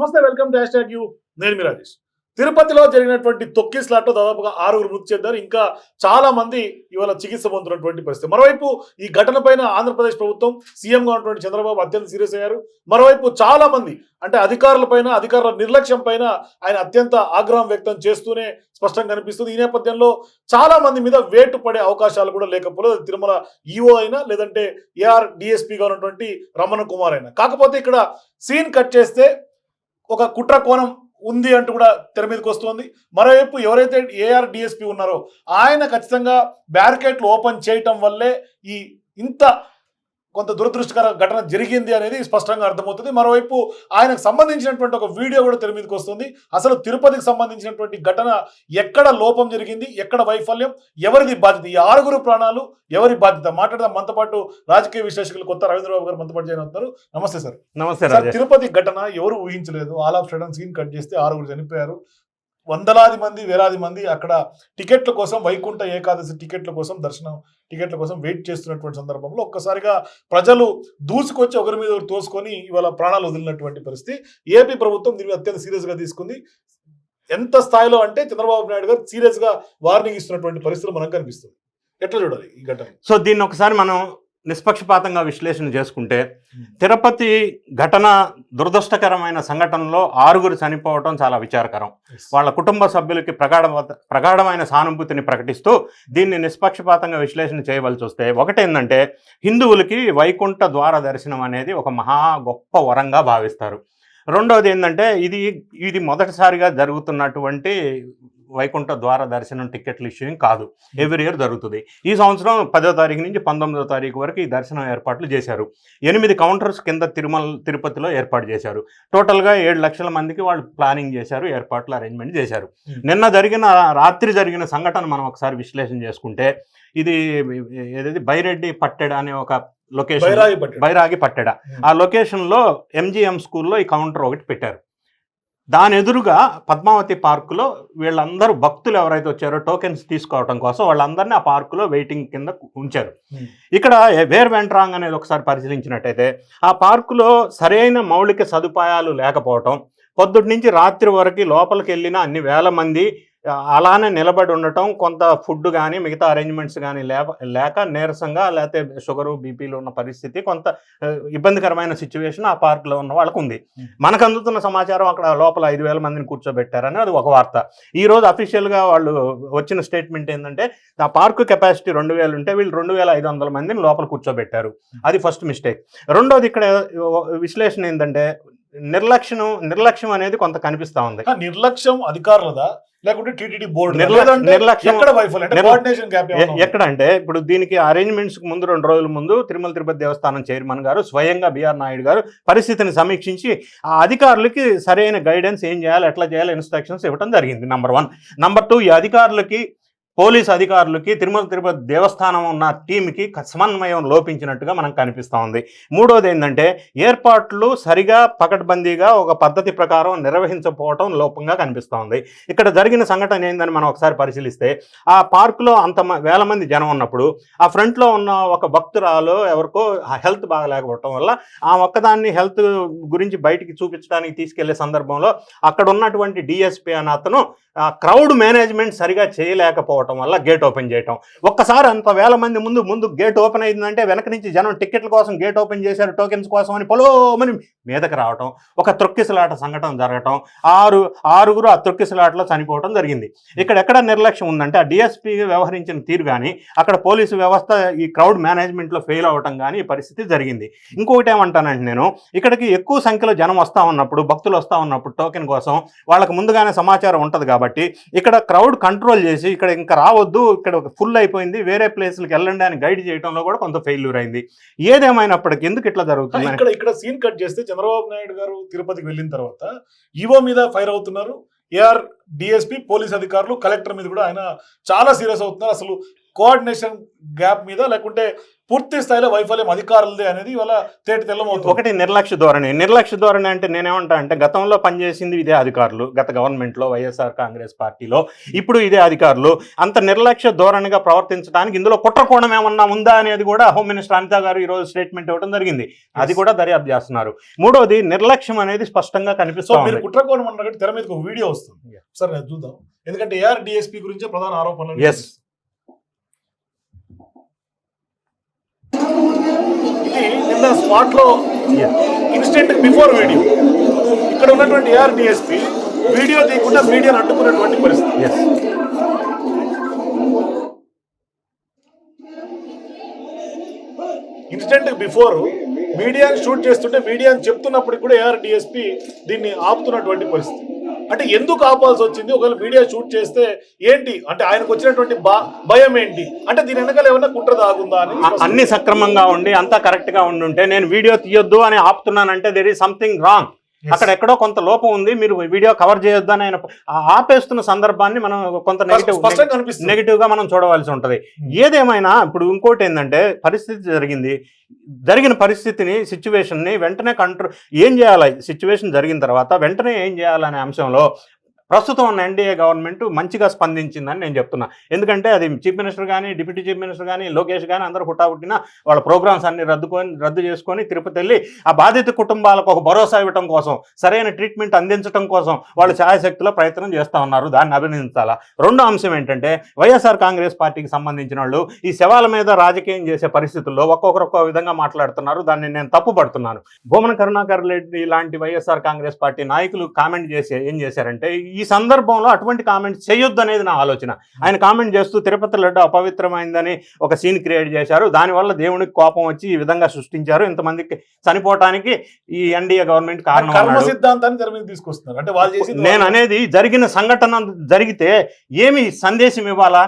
నమస్తే welcome to hash tag you. నేను మీ రాజేష్. తిరుపతిలో జరిగినటువంటి తొక్కిస్లాట్లో దాదాపుగా ఆరుగురు మృతి చెందారు. ఇంకా చాలా మంది ఇవాళ చికిత్స పొందుతున్నటువంటి పరిస్థితి. మరోవైపు ఈ ఘటనపైన ఆంధ్రప్రదేశ్ ప్రభుత్వం సీఎంగా ఉన్నటువంటి చంద్రబాబు అత్యంత సీరియస్ అయ్యారు. మరోవైపు చాలా మంది అంటే అధికారుల పైన అధికారుల నిర్లక్ష్యం పైన ఆయన అత్యంత ఆగ్రహం వ్యక్తం చేస్తూనే స్పష్టంగా కనిపిస్తుంది. ఈ నేపథ్యంలో చాలా మంది మీద వేటు పడే అవకాశాలు కూడా లేకపోలేదు. తిరుమల ఈఓ అయినా లేదంటే ఏఆర్ డిఎస్పీగా ఉన్నటువంటి రమణ కుమార్ అయినా. కాకపోతే ఇక్కడ సీన్ కట్ చేస్తే ఒక కుట్ర కోణం ఉంది అంటూ కూడా తెర మీదకి వస్తుంది. మరోవైపు ఎవరైతే ఏఆర్ డిఎస్పీ ఉన్నారో ఆయన ఖచ్చితంగా బ్యారికేట్లు ఓపెన్ చేయటం వల్లే ఈ ఇంత కొంత దురదృష్టకర ఘటన జరిగింది అనేది స్పష్టంగా అర్థమవుతుంది. మరోవైపు ఆయనకు సంబంధించినటువంటి ఒక వీడియో కూడా తెర మీదకి వస్తుంది. అసలు తిరుపతికి సంబంధించినటువంటి ఘటన ఎక్కడ లోపం జరిగింది? ఎక్కడ వైఫల్యం? ఎవరిది బాధ్యత? ఈ ఆరుగురు ప్రాణాలు ఎవరి బాధ్యత? మాట్లాడదాం. మనతో పాటు రాజకీయ విశ్లేషకులు కొత్త రవీంద్రబాబు గారు మనతో పాటు జాయిన్ అవుతున్నారు. నమస్తే సార్. నమస్తే సార్ తిరుపతి ఘటన ఎవరు ఊహించలేదు. All of sudden scene cut చేస్తే ఆరుగురు చనిపోయారు. వందలాది మంది వేలాది మంది అక్కడ టికెట్ల కోసం వైకుంఠ ఏకాదశి టికెట్ల కోసం దర్శనం టికెట్ల కోసం వెయిట్ చేస్తున్నటువంటి సందర్భంలో ఒక్కసారిగా ప్రజలు దూసుకొచ్చి ఒకరి మీద ఒకరు తోసుకొని ఇవాళ ప్రాణాలు వదిలినటువంటి పరిస్థితి. ఏపీ ప్రభుత్వం దీన్ని అత్యంత సీరియస్గా తీసుకుంది. ఎంత స్థాయిలో అంటే చంద్రబాబు నాయుడు గారు సీరియస్గా వార్నింగ్ ఇస్తున్నటువంటి పరిస్థితులు మనకు కనిపిస్తుంది. ఎట్లా చూడాలి ఈ ఘటన? సో దీన్ని ఒకసారి మనం నిష్పక్షపాతంగా విశ్లేషణ చేసుకుంటే తిరుపతి ఘటన దురదృష్టకరమైన సంఘటనలో ఆరుగురు చనిపోవటం చాలా విచారకరం. వాళ్ళ కుటుంబ సభ్యులకి ప్రగాఢ ప్రగాఢమైన సానుభూతిని ప్రకటిస్తూ దీన్ని నిష్పక్షపాతంగా విశ్లేషణ చేయవలసి వస్తే ఒకటేంటంటే హిందువులకి వైకుంఠ ద్వార దర్శనం అనేది ఒక మహా గొప్ప వరంగా భావిస్తారు. రెండవది ఏంటంటే ఇది ఇది మొదటిసారిగా జరుగుతున్నటువంటి వైకుంఠ ద్వార దర్శనం టికెట్లు ఇష్యూయింగ్ కాదు. ఎవ్రీ ఇయర్ జరుగుతుంది. ఈ సంవత్సరం పదో తారీఖు నుంచి పంతొమ్మిదో తారీఖు వరకు ఈ దర్శనం ఏర్పాట్లు చేశారు. ఎనిమిది కౌంటర్స్ కింద తిరుమల తిరుపతిలో ఏర్పాటు చేశారు. టోటల్గా ఏడు లక్షల మందికి వాళ్ళు ప్లానింగ్ చేశారు ఏర్పాట్లు అరేంజ్మెంట్ చేశారు. Hmm. నిన్న జరిగిన రాత్రి జరిగిన సంఘటన మనం ఒకసారి విశ్లేషణ చేసుకుంటే ఇది ఏదైతే బైరెడ్డి పట్టెడ అనే ఒక లొకేషన్ బైరాగి పట్టాడు. Hmm. ఆ లొకేషన్లో ఎంజిఎం స్కూల్లో ఈ కౌంటర్ ఒకటి పెట్టారు. దాని ఎదురుగా పద్మావతి పార్కులో వీళ్ళందరూ భక్తులు ఎవరైతే వచ్చారో టోకెన్స్ తీసుకోవడం కోసం వాళ్ళందరినీ ఆ పార్కులో వెయిటింగ్ కింద ఉంచారు Hmm. ఇక్కడ వేర్ వెంట్ రాంగ్ అనేది ఒకసారి పరిశీలించినట్టయితే ఆ పార్కులో సరైన మౌలిక సదుపాయాలు లేకపోవటం పొద్దుటి నుంచి రాత్రి వరకు లోపలికి వెళ్ళిన అన్ని వేల మంది అలానే నిలబడి ఉండటం కొంత ఫుడ్ కానీ మిగతా అరేంజ్మెంట్స్ కానీ లేక లేక నీరసంగా లేకపోతే షుగరు బీపీలు ఉన్న పరిస్థితి కొంత ఇబ్బందికరమైన సిచ్యువేషన్ ఆ పార్కులో ఉన్న వాళ్ళకు ఉంది. మనకు అందుతున్న సమాచారం అక్కడ లోపల ఐదు వేల మందిని కూర్చోబెట్టారని అది ఒక వార్త. ఈ రోజు అఫీషియల్గా వాళ్ళు వచ్చిన స్టేట్మెంట్ ఏంటంటే ఆ పార్కు కెపాసిటీ రెండు వేలు ఉంటే వీళ్ళు రెండు వేల ఐదు వందల మందిని లోపల కూర్చోబెట్టారు. అది ఫస్ట్ మిస్టేక్. రెండోది ఇక్కడ విశ్లేషణ ఏంటంటే నిర్లక్ష్యం నిర్లక్ష్యం అనేది కొంత కనిపిస్తా ఉంది. నిర్లక్ష్యం అధికారులదా? లేకుంటే టీటీడీ బోర్డు వైఫల్యం ఎక్కడ అంటే ఇప్పుడు దీనికి అరేంజ్మెంట్స్ ముందు రెండు రోజుల ముందు తిరుమల తిరుపతి దేవస్థానం చైర్మన్ గారు స్వయంగా బిఆర్ నాయుడు గారు పరిస్థితిని సమీక్షించి ఆ అధికారులకి సరైన గైడెన్స్ ఏం చేయాలి ఎట్లా చేయాలి ఇన్స్ట్రక్షన్స్ ఇవ్వడం జరిగింది నంబర్ వన్ నంబర్ టూ ఈ అధికారులకి పోలీస్ అధికారులకి తిరుమల తిరుపతి దేవస్థానం ఉన్న టీంకి సమన్వయం లోపించినట్టుగా మనకు కనిపిస్తూ ఉంది. మూడోది ఏంటంటే ఏర్పాట్లు సరిగా పకడ్బందీగా ఒక పద్ధతి ప్రకారం నిర్వహించకపోవటం లోపంగా కనిపిస్తూ ఉంది. ఇక్కడ జరిగిన సంఘటన ఏందని మనం ఒకసారి పరిశీలిస్తే ఆ పార్కులో అంత వేల మంది జనం ఉన్నప్పుడు ఆ ఫ్రంట్లో ఉన్న ఒక భక్తురాలు ఎవరికో హెల్త్ బాగలేకపోవటం వల్ల ఆ ఒక్కదాన్ని హెల్త్ గురించి బయటికి చూపించడానికి తీసుకెళ్ళే సందర్భంలో అక్కడ ఉన్నటువంటి డిఎస్పీ అన్న అతను ఆ క్రౌడ్ మేనేజ్మెంట్ సరిగా చేయలేకపోవటం వల్ల గేట్ ఓపెన్ చేయటం. ఒక్కసారి అంత వేల మంది ముందు ముందు గేట్ ఓపెన్ అయిందంటే వెనక నుంచి జనం టికెట్ల కోసం గేట్ ఓపెన్ చేశారు టోకెన్స్ కోసం అని పొలోమని మీదకి రావటం ఒక త్రొక్కిసలాట సంఘటన జరగటం ఆరు ఆరుగురు ఆ త్రొక్కిసలాటలో చనిపోవటం జరిగింది. ఇక్కడ ఎక్కడ నిర్లక్ష్యం ఉందంటే ఆ డిఎస్పీ వ్యవహరించిన తీరు కానీ అక్కడ పోలీసు వ్యవస్థ ఈ క్రౌడ్ మేనేజ్మెంట్లో ఫెయిల్ అవ్వటం కానీ పరిస్థితి జరిగింది. ఇంకొకటి ఏమంటానంటే నేను ఇక్కడికి ఎక్కువ సంఖ్యలో జనం వస్తూ ఉన్నప్పుడు భక్తులు వస్తూ ఉన్నప్పుడు టోకెన్ కోసం వాళ్ళకి ముందుగానే సమాచారం ఉంటుంది కాబట్టి ఇక్కడ క్రౌడ్ కంట్రోల్ చేసి ఇక్కడ ఇంకా రావద్దు ఇక్కడ ఒక ఫుల్ అయిపోయింది వేరే ప్లేస్లకు వెళ్ళండి అని గైడ్ చేయడంలో కూడా కొంత ఫెయిల్యూర్ అయింది. ఏదేమైనప్పటికీ ఎందుకు ఇట్లా జరుగుతుంది? ఇక్కడ ఇక్కడ సీన్ కట్ చేస్తే చంద్రబాబు నాయుడు గారు తిరుపతికి వెళ్ళిన తర్వాత ఈవో మీద ఫైర్ అవుతున్నారు. ఏఆర్ డిఎస్పీ పోలీస్ అధికారులు కలెక్టర్ మీద కూడా ఆయన చాలా సీరియస్ అవుతున్నారు. అసలు కోఆర్డినేషన్ గ్యాప్ మీద లేకుంటే పూర్తి స్థాయిలో వైఫల్యం అధికారులదే అనేది ఇవాళ తేట తెల్లమవుతుంది. ఒకటి నిర్లక్ష్య ధోరణి. నిర్లక్ష్య ధోరణి అంటే నేనేమంటా అంటే గతంలో పనిచేసింది ఇదే అధికారులు. గత గవర్నమెంట్లో వైఎస్ఆర్ కాంగ్రెస్ పార్టీలో. ఇప్పుడు ఇదే అధికారులు. అంత నిర్లక్ష్య ధోరణిగా ప్రవర్తించడానికి ఇందులో కుట్రకోణం ఏమన్నా ఉందా అనేది కూడా హోమ్ మినిస్టర్ అనిత గారు ఈ రోజు స్టేట్మెంట్ ఇవ్వడం జరిగింది. అది కూడా దర్యాప్తు చేస్తున్నారు. మూడోది నిర్లక్ష్యం అనేది స్పష్టంగా కనిపిస్తుంది మీరు కుట్రకోణం అన్నట్టు తెర మీదకి ఒక వీడియో వస్తుంది. సరే నేను చూద్దాం. ఎందుకంటే ఏఆర్ డిఎస్పీ గురించే ప్రధాన ఆరోపణలు Yes. ఇది నిన్న స్పాట్లో ఇన్స్టెంట్ బిఫోర్ వీడియో ఇక్కడ ఉన్నటువంటి ఏఆర్ డిఎస్పీ వీడియో తీయకుండా మీడియాను అడ్డుకున్నటువంటి పరిస్థితి. ఇన్స్టెంట్ బిఫోర్ మీడియాని షూట్ చేస్తుంటే మీడియాని చెప్తున్నప్పుడు కూడా ఏఆర్ డిఎస్పీ దీన్ని ఆపుతున్నటువంటి పరిస్థితి. అంటే ఎందుకు ఆపాల్సి వచ్చింది? ఒకవేళ మీడియా షూట్ చేస్తే ఏంటి? అంటే ఆయనకు వచ్చినటువంటి భయం ఏంటి? అంటే దీని వెనకాల ఏమన్నా కుట్ర దాగుందా అని అన్ని సక్రమంగా ఉండి అంతా కరెక్ట్గా ఉండుంటే నేను వీడియో తీయొద్దు అని ఆపుతున్నానంటే దెర్ ఈస్ సంథింగ్ రాంగ్ అక్కడ ఎక్కడో కొంత లోపం ఉంది మీరు వీడియో కవర్ చేయొద్దు అని ఆయన ఆపేస్తున్న సందర్భాన్ని మనం కొంత నెగిటివ్ నెగిటివ్గా మనం చూడవలసి ఉంటది. ఏదేమైనా ఇప్పుడు ఇంకోటి ఏంటంటే పరిస్థితి జరిగింది. జరిగిన పరిస్థితిని సిచ్యువేషన్ని వెంటనే కంట్రోల్ ఏం చేయాలి? సిచ్యువేషన్ జరిగిన తర్వాత వెంటనే ఏం చేయాలనే అంశంలో ప్రస్తుతం ఉన్న ఎన్డీఏ గవర్నమెంట్ మంచిగా స్పందించిందని నేను చెప్తున్నా. ఎందుకంటే అది చీఫ్ మినిస్టర్ కానీ డిప్యూటీ చీఫ్ మినిస్టర్ కానీ లోకేష్ కానీ అందరూ హుటాహుట్టిన వాళ్ళ ప్రోగ్రామ్స్ అన్ని రద్దుకొని రద్దు చేసుకొని తిరుపతి వెళ్ళి ఆ బాధిత కుటుంబాలకు ఒక భరోసా ఇవ్వడం కోసం సరైన ట్రీట్మెంట్ అందించడం కోసం వాళ్ళు ఛాయశక్తిలో ప్రయత్నం చేస్తూ ఉన్నారు. దాన్ని అభినందించాలా? రెండో అంశం ఏంటంటే వైఎస్ఆర్ కాంగ్రెస్ పార్టీకి సంబంధించిన వాళ్ళు ఈ శవాల మీద రాజకీయం చేసే పరిస్థితుల్లో ఒక్కొక్కరు ఒక్కో విధంగా మాట్లాడుతున్నారు. దాన్ని నేను తప్పుపడుతున్నాను భూమన కరుణాకర్ రెడ్డి లాంటి వైఎస్ఆర్ కాంగ్రెస్ పార్టీ నాయకులు కామెంట్ చేసి ఏం చేశారంటే ఈ సందర్భంలో అటువంటి కామెంట్ చేయొద్దు అనేది నా ఆలోచన. ఆయన కామెంట్ చేస్తూ తిరుపతి లడ్డు అపవిత్రమైందని ఒక సీన్ క్రియేట్ చేశారు. దానివల్ల దేవునికి కోపం వచ్చి ఈ విధంగా సృష్టించారు. ఇంతమందికి చనిపోవటానికి ఈ ఎన్డీఏ గవర్నమెంట్ కారణం. సిద్ధాంతాన్ని తీసుకొస్తున్నారు. అంటే వాళ్ళు చేసి నేను అనేది జరిగిన సంఘటన జరిగితే ఏమి సందేశం ఇవ్వాలా?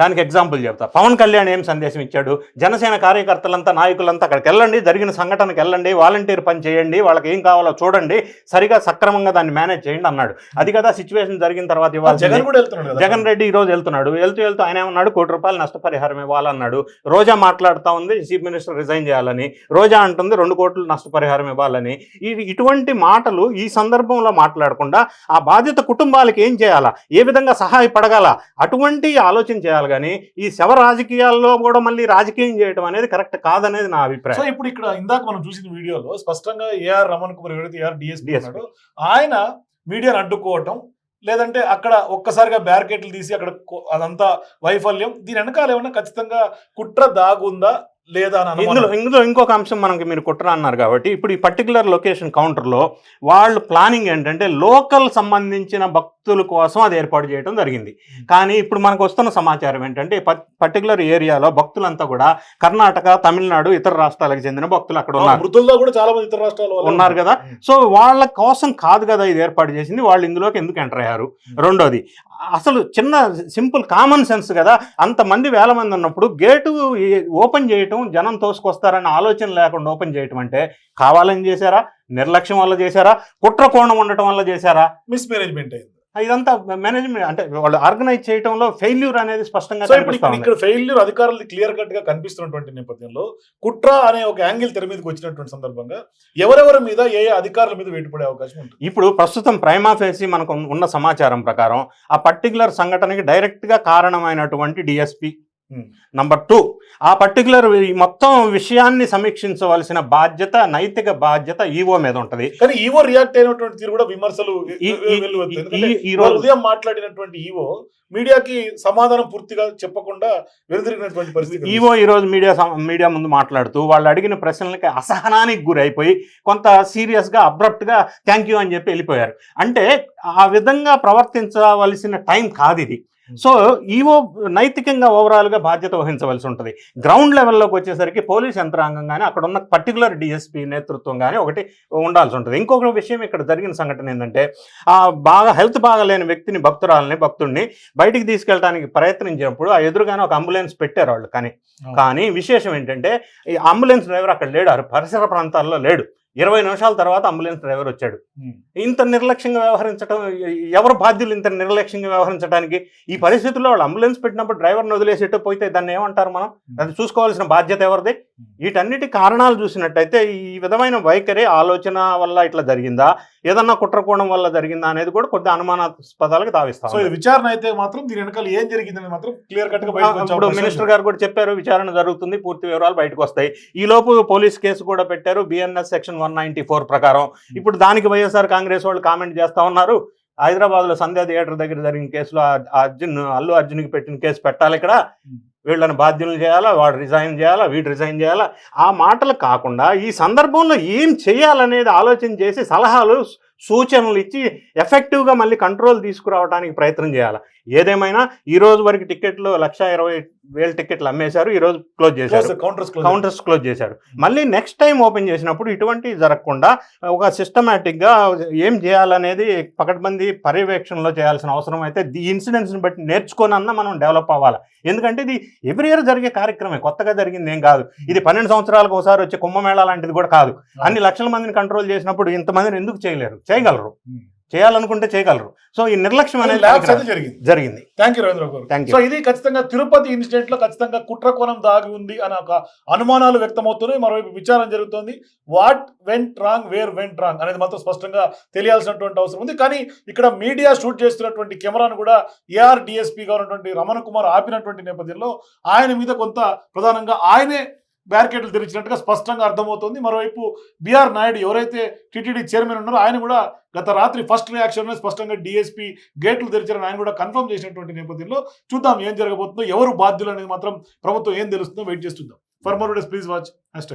దానికి ఎగ్జాంపుల్ చెప్తా. పవన్ కళ్యాణ్ ఏం సందేశం ఇచ్చాడు? జనసేన కార్యకర్తలంతా నాయకులంతా అక్కడికి వెళ్ళండి జరిగిన సంఘటనకి వెళ్ళండి వాలంటీర్ పని చేయండి వాళ్ళకి ఏం కావాలో చూడండి సరిగా సక్రమంగా దాన్ని మేనేజ్ చేయండి అన్నాడు. అది కదా సిచ్యువేషన్ జరిగిన తర్వాత ఇవ్వాలి జగన్ కూడా వెళ్తున్నాడు జగన్ రెడ్డి ఈ రోజు వెళ్తున్నాడు. వెళ్తూ వెళ్తూ ఆయన ఏమన్నాడు? కోటి రూపాయలు నష్టపరిహారం ఇవ్వాలన్నాడు. రోజా మాట్లాడుతూ ఉంది చీఫ్ మినిస్టర్ రిజైన్ చేయాలని. రోజా అంటుంది రెండు కోట్లు నష్టపరిహారం ఇవ్వాలని. ఇటువంటి మాటలు ఈ సందర్భంలో మాట్లాడకుండా ఆ బాధిత కుటుంబాలకు ఏం చేయాలా? ఏ విధంగా సహాయపడగల? అటువంటి ఆలోచన చేయాలి? కానీ ఈ శవ రాజకీయాల్లో కూడా మళ్ళీ రాజకీయం చేయడం అనేది కరెక్ట్ కాదనేది నా సో అభిప్రాయం ఇప్పుడు ఇక్కడ ఇందాక మనం చూసిన వీడియోలో స్పష్టంగా ఏఆర్ రమణ్ కుమార్ ఎవరైతే ఏఆర్ డిఎస్పీ ఆయన మీడియాను అడ్డుకోవటం లేదంటే అక్కడ ఒక్కసారిగా బ్యారికేట్లు తీసి అక్కడ అదంతా వైఫల్యం దీని వెనకాల ఏమన్నా ఖచ్చితంగా కుట్ర దాగుందా లేదా. ఇందులో ఇందులో ఇంకొక అంశం మనకి మీరు కుట్ర అన్నారు కాబట్టి ఇప్పుడు ఈ పర్టికులర్ లొకేషన్ కౌంటర్లో వాళ్ళు ప్లానింగ్ ఏంటంటే లోకల్ సంబంధించిన భక్తుల కోసం అది ఏర్పాటు చేయడం జరిగింది. కానీ ఇప్పుడు మనకు వస్తున్న సమాచారం ఏంటంటే పర్టికులర్ ఏరియాలో భక్తులంతా కూడా కర్ణాటక తమిళనాడు ఇతర రాష్ట్రాలకు చెందిన భక్తులు అక్కడ ఉన్నారు. మృతుల్లో కూడా చాలా మంది ఇతర రాష్ట్రాల ఉన్నారు కదా. సో వాళ్ళ కోసం కాదు కదా ఇది ఏర్పాటు చేసింది. వాళ్ళు ఇందులోకి ఎందుకు ఎంటర్ అయ్యారు? రెండోది అసలు చిన్న సింపుల్ కామన్ సెన్స్ కదా. అంతమంది వేల మంది ఉన్నప్పుడు గేటు ఓపెన్ చేయటం జనం తోసుకొస్తారనే ఆలోచన లేకుండా ఓపెన్ చేయటం అంటే కావాలని చేశారా? నిర్లక్ష్యం వల్ల చేశారా? కుట్ర కోణం ఉండటం వల్ల చేశారా? మిస్మేనేజ్మెంట్ అయింది. ఇదంతా మేనేజ్మెంట్ అంటే వాళ్ళు ఆర్గనైజ్ చేయటంలో ఫెయిల్యూర్ అనేది స్పష్టంగా సో ఇప్పుడు కనిపిస్తా ఇక్కడ ఫెయిల్యూర్ అధికారులు క్లియర్ కట్గా కనిపిస్తున్నటువంటి నేపథ్యంలో కుట్ర అనే ఒక యాంగిల్ తెర మీదకి వచ్చినటువంటి సందర్భంగా ఎవరెవరి మీద ఏ ఏ అధికారుల మీద వేటుపడే అవకాశం ఉంటుంది ఇప్పుడు ప్రస్తుతం ప్రైమా ఫేసి మనకు ఉన్న సమాచారం ప్రకారం ఆ పర్టికులర్ సంఘటనకి డైరెక్ట్గా కారణమైనటువంటి డిఎస్పి. నంబర్ టూ ఆ పర్టికులర్ మొత్తం విషయాన్ని సమీక్షించవలసిన బాధ్యత నైతిక బాధ్యత ఈవో మీద ఉంటది. కానీ ఈవో రియాక్ట్ అయినటువంటి తీరు కూడా విమర్శలు ఉదయం మాట్లాడినటువంటి ఈవో మీడియాకి సమాధానం పూర్తిగా చెప్పకుండా వెనుదిరిగినటువంటి పరిస్థితి ఈవో ఈ రోజు మీడియా మీడియా ముందు మాట్లాడుతూ వాళ్ళు అడిగిన ప్రశ్నలకి అసహనానికి గురైపోయి కొంత సీరియస్గా అబ్రప్ట్గా థ్యాంక్ యూ అని చెప్పి వెళ్ళిపోయారు. అంటే ఆ విధంగా ప్రవర్తించవలసిన టైం కాదు ఇది. సో ఈవో నైతికంగా ఓవరాల్గా బాధ్యత వహించవలసి ఉంటుంది. గ్రౌండ్ లెవెల్లోకి వచ్చేసరికి పోలీస్ యంత్రాంగం కానీ అక్కడ ఉన్న పర్టికులర్ డిఎస్పీ నేతృత్వం కానీ ఒకటి ఉండాల్సి ఉంటుంది. ఇంకొక విషయం ఇక్కడ జరిగిన సంఘటన ఏంటంటే ఆ బాగా హెల్త్ బాగాలేని వ్యక్తిని భక్తురాలని భక్తుడిని బయటికి తీసుకెళ్ళడానికి ప్రయత్నించినప్పుడు ఆ ఎదురుగానే ఒక అంబులెన్స్ పెట్టారు వాళ్ళు. కానీ అవును. కానీ విశేషం ఏంటంటే ఈ అంబులెన్స్ డ్రైవర్ అక్కడ లేడు. పరిసర ప్రాంతాల్లో లేడు. ఇరవై నిమిషాల తర్వాత అంబులెన్స్ డ్రైవర్ వచ్చాడు. ఇంత నిర్లక్ష్యంగా వ్యవహరించడం ఎవరు బాధ్యులు ఇంత నిర్లక్ష్యంగా వ్యవహరించడానికి ఈ పరిస్థితుల్లో వాళ్ళు అంబులెన్స్ పెట్టినప్పుడు డ్రైవర్ని వదిలేసేట్టు పోతే దాన్ని ఏమంటారు మనం? అది చూసుకోవాల్సిన బాధ్యత ఎవరిది? వీటన్నిటి కారణాలు చూసినట్టయితే ఈ విధమైన వైఖరి ఆలోచన వల్ల ఇట్లా జరిగిందా? ఏదన్నా కుట్రకోణం వల్ల జరిగిందా అనేది కూడా కొద్ది అనుమానాస్పదాలకు తావిస్తాం సో ఇది విచారణ అయితే మాత్రం దీని వెనకాల ఏం జరిగిందని మాత్రం క్లియర్ కట్గా ఇప్పుడు మినిస్టర్. గారు కూడా చెప్పారు విచారణ జరుగుతుంది పూర్తి వివరాలు బయటకు వస్తాయి. ఈ లోపు పోలీస్ కేసు కూడా పెట్టారు BNS section one ninety four ప్రకారం. ఇప్పుడు దానికి వైఎస్ఆర్ కాంగ్రెస్ వాళ్ళు కామెంట్ చేస్తా ఉన్నారు. హైదరాబాద్లో సంధ్యా థియేటర్ దగ్గర జరిగిన కేసులో అర్జున్ అల్లు అర్జున్కి పెట్టిన కేసు పెట్టాలి ఇక్కడ. వీళ్ళని బాధ్యులు చేయాలా? వాడు రిజైన్ చేయాలా? వీడు రిజైన్ చేయాలా? ఆ మాటలు కాకుండా ఈ సందర్భంలో ఏం చేయాలనేది ఆలోచన చేసి సలహాలు సూచనలు ఇచ్చి ఎఫెక్టివ్గా మళ్ళీ కంట్రోల్ తీసుకురావడానికి ప్రయత్నం చేయాలి? ఏదేమైనా ఈ రోజు వరకు టికెట్లు లక్ష ఇరవై వేల టికెట్లు అమ్మేశారు ఈ రోజు క్లోజ్ చేశారు. కౌంటర్స్ క్లోజ్ చేశారు. మళ్ళీ నెక్స్ట్ టైం ఓపెన్ చేసినప్పుడు ఇటువంటి జరగకుండా ఒక సిస్టమేటిక్గా ఏం చేయాలనేది పకడ్బందీ పర్యవేక్షణలో చేయాల్సిన అవసరం అయితే ఈ ఇన్సిడెంట్స్ని బట్టి నేర్చుకోనన్నా మనం డెవలప్ అవ్వాలి? ఎందుకంటే ఇది ఎవ్రీ ఇయర్ జరిగే కార్యక్రమే కొత్తగా జరిగింది ఏం కాదు. ఇది పన్నెండు సంవత్సరాలకు ఒకసారి వచ్చే కుంభమేళా లాంటిది కూడా కాదు. అన్ని లక్షల మందిని కంట్రోల్ చేసినప్పుడు ఇంతమందిని ఎందుకు చేయలేరు? చేయగలరు. చేయాలనుకుంటే చేయగలరు. సో ఈ నిర్లక్ష్యం అనేది. జరిగింది. జరిగింది. థ్యాంక్ యూ రవీంద్ర గారు. సో ఇది ఖచ్చితంగా తిరుపతి ఇన్సిడెంట్లో ఖచ్చితంగా కుట్ర కోణం దాగి ఉంది అనే ఒక అనుమానాలు వ్యక్తమవుతున్నాయి. మరోవైపు విచారణ జరుగుతోంది. What went wrong where went wrong అనేది మాత్రం స్పష్టంగా తెలియాల్సినటువంటి అవసరం ఉంది. కానీ ఇక్కడ మీడియా షూట్ చేస్తున్నటువంటి కెమెరాను కూడా ఏఆర్ డిఎస్పీగా ఉన్నటువంటి రమణ కుమార్ ఆపినటువంటి నేపథ్యంలో ఆయన మీద కొంత ప్రధానంగా ఆయనే బ్యారికేడ్లు తెరిచినట్టుగా స్పష్టంగా అర్థమవుతోంది. మరోవైపు బిఆర్ నాయుడు ఎవరైతే టీటీడీ చైర్మన్ ఉన్నారో ఆయన కూడా గత రాత్రి ఫస్ట్ రియాక్షన్లో స్పష్టంగా డిఎస్పీ గేట్లు తెరిచారని ఆయన కూడా కన్ఫర్మ్ చేసినటువంటి నేపథ్యంలో చూద్దాం ఏం జరగబోతుందో ఎవరు బాధ్యులు అనేది మాత్రం ప్రభుత్వం ఏం తెలుస్తుందో wait చేస్తుందాం for more days please watch hash